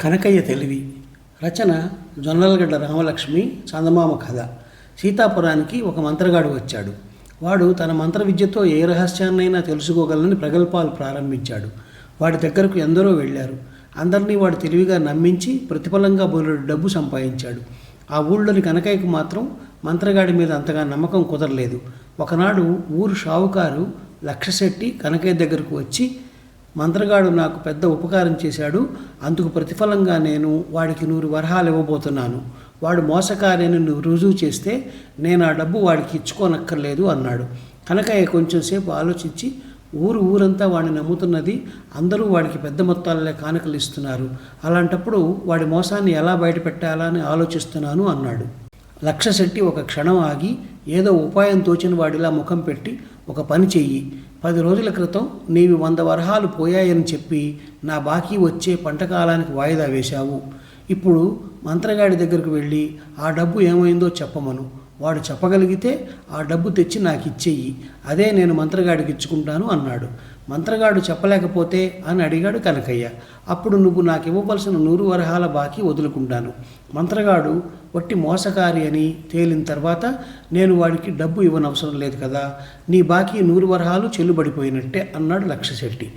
కనకయ్య తెలివి. రచన జొన్నలగడ్డ రామలక్ష్మి చందమామ కథ. సీతాపురానికి ఒక మంత్రగాడు వచ్చాడు. వాడు తన మంత్ర విద్యతో ఏ రహస్యాన్నైనా తెలుసుకోగలని ప్రగల్భాలు ప్రారంభించాడు. వాడి దగ్గరకు ఎందరో వెళ్ళారు. అందరినీ వాడు తెలివిగా నమ్మించి ప్రతిఫలంగా బోలెడు డబ్బు సంపాదించాడు. ఆ ఊళ్ళోని కనకయ్యకు మాత్రం మంత్రగాడి మీద అంతగా నమ్మకం కుదరలేదు. ఒకనాడు ఊరు షావుకారు లక్షశెట్టి కనకయ్య దగ్గరకు వచ్చి మంత్రగాడు నాకు పెద్ద ఉపకారం చేశాడు. అందుకు ప్రతిఫలంగా నేను వాడికి నూరు వరహాలు ఇవ్వబోతున్నాను. వాడు మోసకార్యని నువ్వు రుజువు చేస్తే నేను ఆ డబ్బు వాడికి ఇచ్చుకోనక్కర్లేదు అన్నాడు. కనకయ్య కొంచెంసేపు ఆలోచించి ఊరు ఊరంతా వాడిని నమ్ముతున్నది అందరూ వాడికి పెద్ద మొత్తాలనే కానుకలు ఇస్తున్నారు. అలాంటప్పుడు వాడి మోసాన్ని ఎలా బయటపెట్టాలని ఆలోచిస్తున్నాను అన్నాడు. లక్షశెట్టి ఒక క్షణం ఆగి ఏదో ఉపాయం తోచిన వాడిలా ముఖం పెట్టి ఒక పని చెయ్యి. పది రోజుల క్రితం నీవి వంద వరహాలు పోయాయని చెప్పి నా బాకీ వచ్చే పంట కాలానికి వాయిదా వేశావు. ఇప్పుడు మంత్రగాడి దగ్గరకు వెళ్ళి ఆ డబ్బు ఏమైందో చెప్పమను. వాడు చెప్పగలిగితే ఆ డబ్బు తెచ్చి నాకు ఇచ్చేయి. అదే నేను మంత్రగాడికి ఇచ్చుకుంటాను అన్నాడు. మంత్రగాడు చెప్పలేకపోతే అని అడిగాడు కనకయ్య. అప్పుడు నువ్వు నాకు ఇవ్వవలసిన నూరు వరహాల బాకీ వదులుకుంటాను. మంత్రగాడు వట్టి మోసకారి అని తేలిన తర్వాత నేను వాడికి డబ్బు ఇవ్వనవసరం లేదు కదా. నీ బాకీ నూరు వరహాలు చెల్లుబడిపోయినట్టే అన్నాడు లక్షశెట్టి.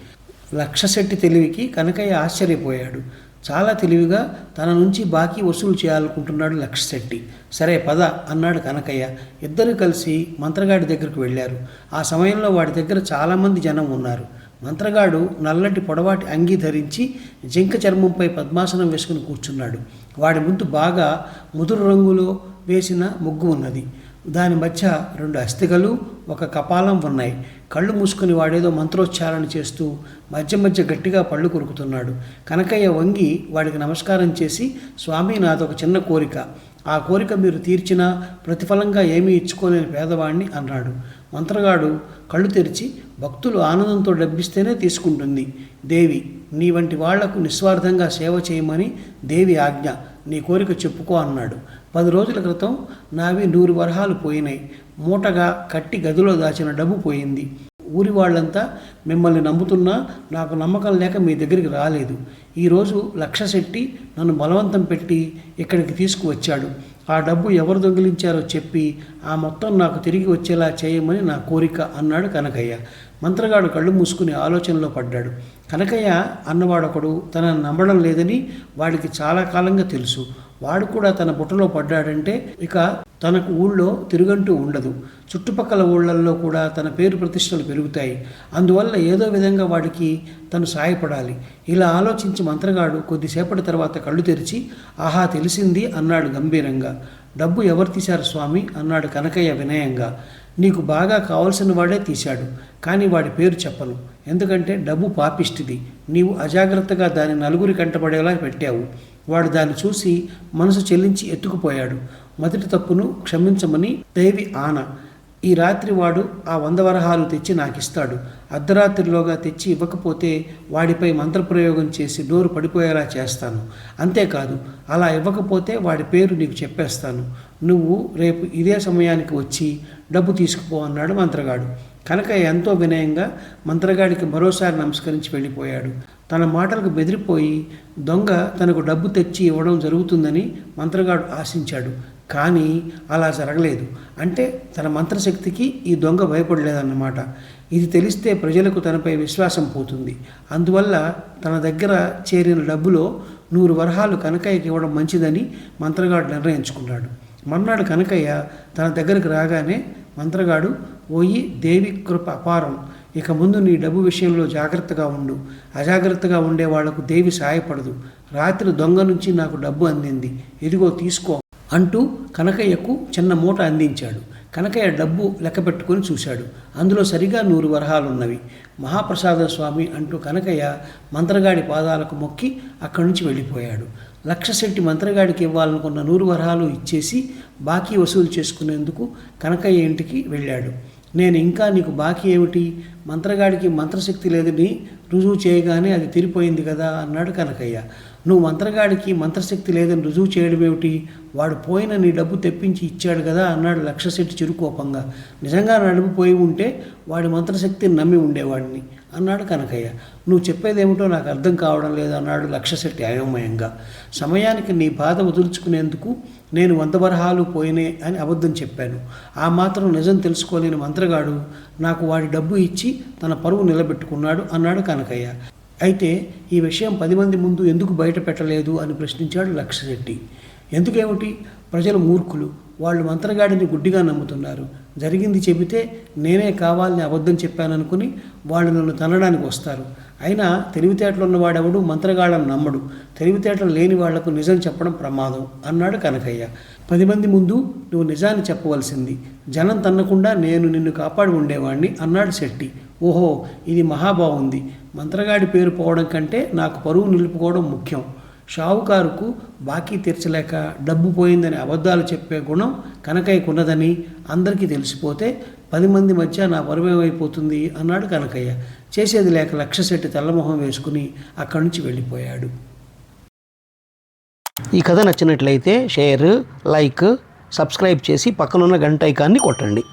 లక్షశెట్టి తెలివికి కనకయ్య ఆశ్చర్యపోయాడు. చాలా తెలివిగా తన నుంచి బాకీ వసూలు చేయాలనుకుంటున్నాడు లక్షశెట్టి. సరే పద అన్నాడు కనకయ్య. ఇద్దరు కలిసి మంత్రగాడి దగ్గరకు వెళ్ళారు. ఆ సమయంలో వాడి దగ్గర చాలామంది జనం ఉన్నారు. మంత్రగాడు నల్లటి పొడవాటి అంగీ ధరించి జింక చర్మంపై పద్మాసనం వేసుకుని కూర్చున్నాడు. వాడి ముందు బాగా ముదురు రంగులో వేసిన ముగ్గు ఉన్నది. దాని మధ్య రెండు అస్థికలు ఒక కపాలం ఉన్నాయి. కళ్ళు మూసుకుని వాడేదో మంత్రోచ్చారణ చేస్తూ మధ్య మధ్య గట్టిగా పళ్ళు కొరుకుతున్నాడు. కనకయ్య వంగి వాడికి నమస్కారం చేసి స్వామి నాదొక చిన్న కోరిక. ఆ కోరిక మీరు తీర్చినా ప్రతిఫలంగా ఏమీ ఇచ్చుకోలేని పేదవాణ్ణి అన్నాడు. మంత్రగాడు కళ్ళు తెరిచి భక్తులు ఆనందంతో డబ్బిస్తేనే తీసుకుంటుంది. దేవి నీ వంటి వాళ్ళకు నిస్వార్థంగా సేవ చేయమని దేవి ఆజ్ఞ. నీ కోరిక చెప్పుకో అన్నాడు. పది రోజుల క్రితం నావి నూరు వరహాలు పోయినాయి. మూటగా కట్టి గదిలో దాచిన డబ్బు పోయింది. ఊరి వాళ్ళంతా మిమ్మల్ని నమ్ముతున్నా నాకు నమ్మకం లేక మీ దగ్గరికి రాలేదు. ఈరోజు లక్షశెట్టి నన్ను బలవంతం పెట్టి ఇక్కడికి తీసుకువచ్చాడు. ఆ డబ్బు ఎవరు దొంగిలించారో చెప్పి ఆ మొత్తం నాకు తిరిగి వచ్చేలా చేయమని నా కోరిక అన్నాడు కనకయ్య. మంత్రగాడు కళ్ళు మూసుకుని ఆలోచనలో పడ్డాడు. కనకయ్య అన్నవాడొకడు తనను నమ్మడం లేదని వాడికి చాలా కాలంగా తెలుసు. వాడు కూడా తన బుట్టలో పడ్డాడంటే ఇక తనకు ఊళ్ళో తిరుగంటూ ఉండదు. చుట్టుపక్కల ఊళ్ళల్లో కూడా తన పేరు ప్రతిష్టలు పెరుగుతాయి. అందువల్ల ఏదో విధంగా వాడికి తను సాయపడాలి. ఇలా ఆలోచించి మంత్రగాడు కొద్దిసేపటి తర్వాత కళ్ళు తెరిచి ఆహా తెలిసింది అన్నాడు గంభీరంగా. డబ్బు ఎవరు తీశారు స్వామి? అన్నాడు కనకయ్య వినయంగా. నీకు బాగా కావలసిన వాడే తీశాడు కానీ వాడి పేరు చెప్పను. ఎందుకంటే డబ్బు పాపిష్టిది. నీవు అజాగ్రత్తగా దాని నలుగురి కంటపడేలా పెట్టావు. వాడు దాన్ని చూసి మనసు చెల్లించి ఎత్తుకుపోయాడు. మొదటి తప్పును క్షమించమని దేవి ఆన ఈ రాత్రి వాడు ఆ వంద వరహాలు తెచ్చి నాకు ఇస్తాడు అర్ధరాత్రిలోగా తెచ్చి ఇవ్వకపోతే వాడిపై మంత్రప్రయోగం చేసి డోరు పడిపోయేలా చేస్తాను. అంతేకాదు అలా ఇవ్వకపోతే వాడి పేరు నీకు చెప్పేస్తాను. నువ్వు రేపు ఇదే సమయానికి వచ్చి డబ్బు తీసుకుపో అన్నాడు మంత్రగాడు. కనుక ఎంతో వినయంగా మంత్రగాడికి మరోసారి నమస్కరించి వెళ్ళిపోయాడు. తన మాటలకు బెదిరిపోయి దొంగ తనకు డబ్బు తెచ్చి ఇవ్వడం జరుగుతుందని మంత్రగాడు ఆశించాడు. కానీ అలా జరగలేదు. అంటే తన మంత్రశక్తికి ఈ దొంగ భయపడలేదన్నమాట. ఇది తెలిస్తే ప్రజలకు తనపై విశ్వాసం పోతుంది. అందువల్ల తన దగ్గర చేరిన డబ్బులో నూరు వరహాలు కనకయ్యకి ఇవ్వడం మంచిదని మంత్రగాడు నిర్ణయించుకున్నాడు. మర్నాడు కనకయ్య తన దగ్గరకు రాగానే మంత్రగాడు పోయి దేవి కృప అపారం. ఇక ముందు నీ డబ్బు విషయంలో జాగ్రత్తగా ఉండు. అజాగ్రత్తగా ఉండే వాళ్ళకు దేవి సాయపడదు రాత్రి దొంగ నుంచి నాకు డబ్బు అందింది. ఇదిగో తీసుకో అంటూ కనకయ్యకు చిన్న మూట అందించాడు. కనకయ్య డబ్బు లెక్క పెట్టుకుని చూశాడు. అందులో సరిగా నూరు వరహాలున్నవి. మహాప్రసాద స్వామి అంటూ కనకయ్య మంత్రగాడి పాదాలకు మొక్కి అక్కడి నుంచి వెళ్ళిపోయాడు. లక్షశెట్టి మంత్రగాడికి ఇవ్వాలనుకున్న నూరు వరహాలు ఇచ్చేసి బాకీ వసూలు చేసుకునేందుకు కనకయ్య ఇంటికి వెళ్ళాడు. నేను ఇంకా నీకు బాకీ ఏమిటి? మంత్రగాడికి మంత్రశక్తి లేదని రుజువు చేయగానే అది తిరిపోయింది కదా అన్నాడు కనకయ్య. నువ్వు మంత్రగాడికి మంత్రశక్తి లేదని రుజువు చేయడం ఏమిటి? వాడు పోయిన నీ డబ్బు తెప్పించి ఇచ్చాడు కదా అన్నాడు లక్షశెట్టి చిరుకోపంగా నిజంగా నా డబ్బు పోయి ఉంటే వాడి మంత్రశక్తిని నమ్మి ఉండేవాడిని అన్నాడు కనకయ్య. నువ్వు చెప్పేదేమిటో నాకు అర్థం కావడం లేదు అన్నాడు లక్షశెట్టి అయోమయంగా. సమయానికి నీ బాధ వదులుచుకునేందుకు నేను వంద వరహాలు పోయినే అని అబద్ధం చెప్పాను. ఆ మాత్రం నిజం తెలుసుకోలేని మంత్రగాడు నాకు వాడి డబ్బు ఇచ్చి తన పరువు నిలబెట్టుకున్నాడు అన్నాడు కనకయ్య. అయితే ఈ విషయం పది మంది ముందు ఎందుకు బయట పెట్టలేదు అని ప్రశ్నించాడు లక్షశెట్టి. ఎందుకేమిటి? ప్రజలు మూర్ఖులు. వాళ్ళు మంత్రగాడిని గుడ్డిగా నమ్ముతున్నారు. జరిగింది చెబితే నేనే కావాలని అబద్ధం చెప్పాననుకుని వాళ్ళు నన్ను తనడానికి వస్తారు. అయినా తెలివితేటలు ఉన్నవాడెవడు? మంత్రగాళ్ళను నమ్మడు. తెలివితేటలు లేని వాళ్ళకు నిజం చెప్పడం ప్రమాదం అన్నాడు కనకయ్య. పది మంది ముందు నువ్వు నిజాన్ని చెప్పవలసింది. జనం తన్నకుండా నేను నిన్ను కాపాడి ఉండేవాణ్ణి అన్నాడు శెట్టి. ఓహో ఇది మహాబాగుంది మంత్రగాడి పేరు పోవడం కంటే నాకు పరువు నిలుపుకోవడం ముఖ్యం. షావుకారుకు బాకీ తీర్చలేక డబ్బు పోయిందని అబద్ధాలు చెప్పే గుణం కనకయ్యకున్నదని అందరికీ తెలిసిపోతే పది మంది మధ్య నా పరువేమైపోతుంది అన్నాడు కనకయ్య. చేసేది లేక లక్షశెట్టి తెల్లమొహం వేసుకుని అక్కడి నుంచి వెళ్ళిపోయాడు. ఈ కథ నచ్చినట్లయితే షేర్ లైక్ సబ్స్క్రైబ్ చేసి పక్కనున్న గంట ఐకాన్ని కొట్టండి.